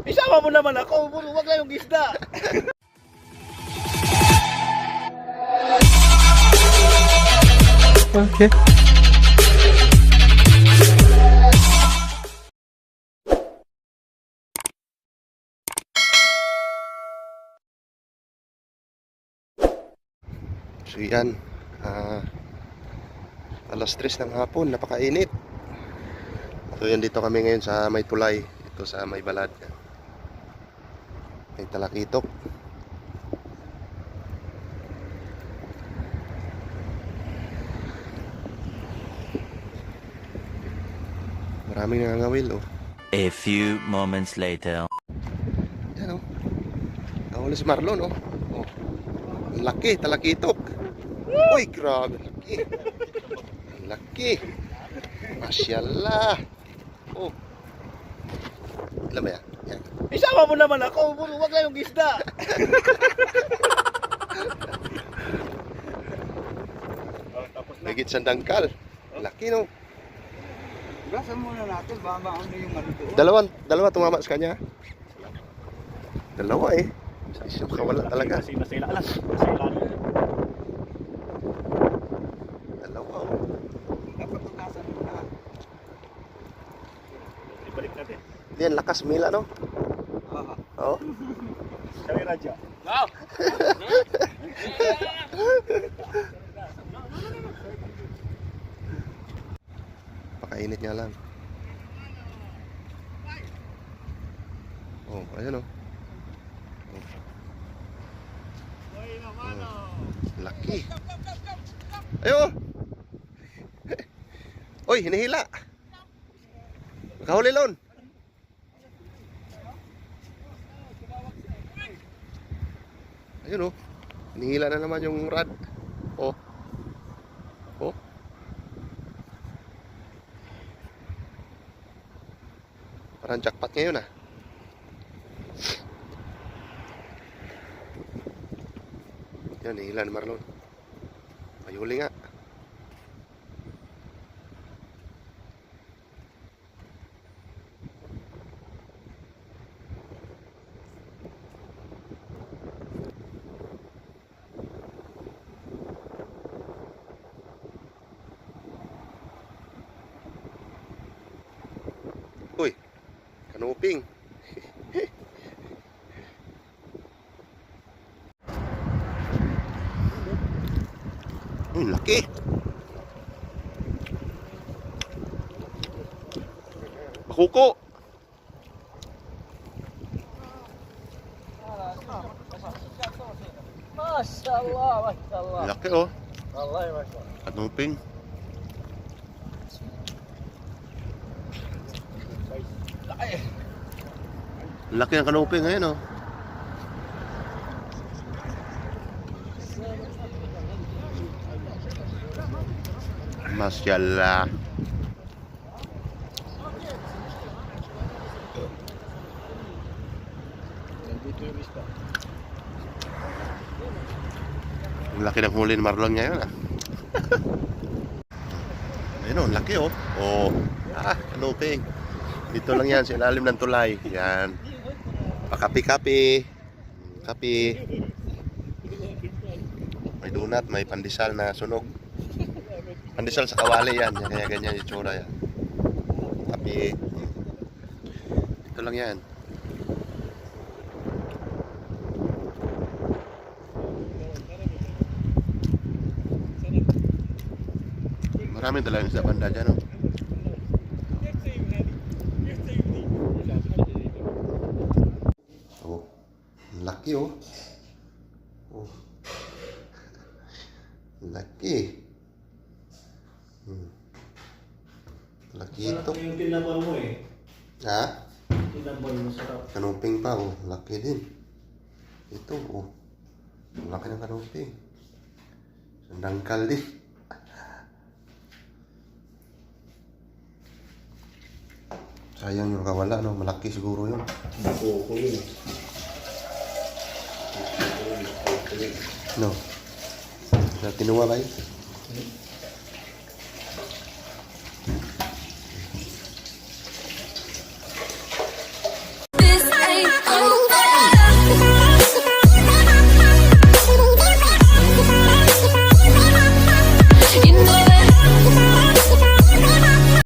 Isama mo naman ako, huwag lang yung isda. Okay. So yan, ah, alas 3 ng hapon, napakainit. So yan dito kami ngayon sa May Tulay, ito sa May Balad. May talakitok. Maraming nangangawil oh. A few moments later. Yan oh. Nahuli si Marlon oh. oh. Ang Laki, talakitok. Uy, grabe, laki. Ang Laki. Masyallah. Oh. Mo yan? Isama mo naman ako, huwag lang yung isda. Higit sa dangkal. Laki no. Gasan muna natin, baka ano yung ano doon. Dalawan, dalawa tumama sa kanya. Dalawa eh. Isa makawala talaga. Kasi nasila lang. Lang. Dalawa oh. Dapat tugasan muna. Ibalik natin. Yan, lakas mila no. Ah, Oh. Sabi radyo. Pakainit nga lang. Oh, ayun oh. oh. Laki. Ayo. Oy, hinihila. Kahuli lon. Ayun oh. Hinihila na naman yung rad. Oh. Oh. Parang jackpot ngayon ah. Yan, hihila ni Marlon. Ayuli nga. Uy, kanuping. Ang laki. Bakuko. Masyaallah, masyaallah. Laki oh. Allah, masyaallah. Kanuping. Laki ng kanuping ngayon oh. Masyallah. Ang laki ng huli ni Marlon ngayon ah. Ayun oh, laki oh. Oh. Ah, kanuping. Dito lang yan sa ilalim ng tulay. Yan. Pakapi-kapi. Kapi. May donut, may pandesal na sunog. Pandesal sa kawali yan. kaya ganyan yung tsura yan. Kapi. Dito lang yan. Maraming talagang isda banda dyan. Oh, ang laki, oh. Oh. Laki. Hmm. Laki ito. Yung tinapon mo eh. Ha? Tinapon mo sarap. Kanuping pa, oh. Laki din. Ito, oh. Laki ng kanuping. Sandangkal din. Sayang yung kawala, no? Malaki siguro yun. Buko yun. No. Sa tinuwa ba yun?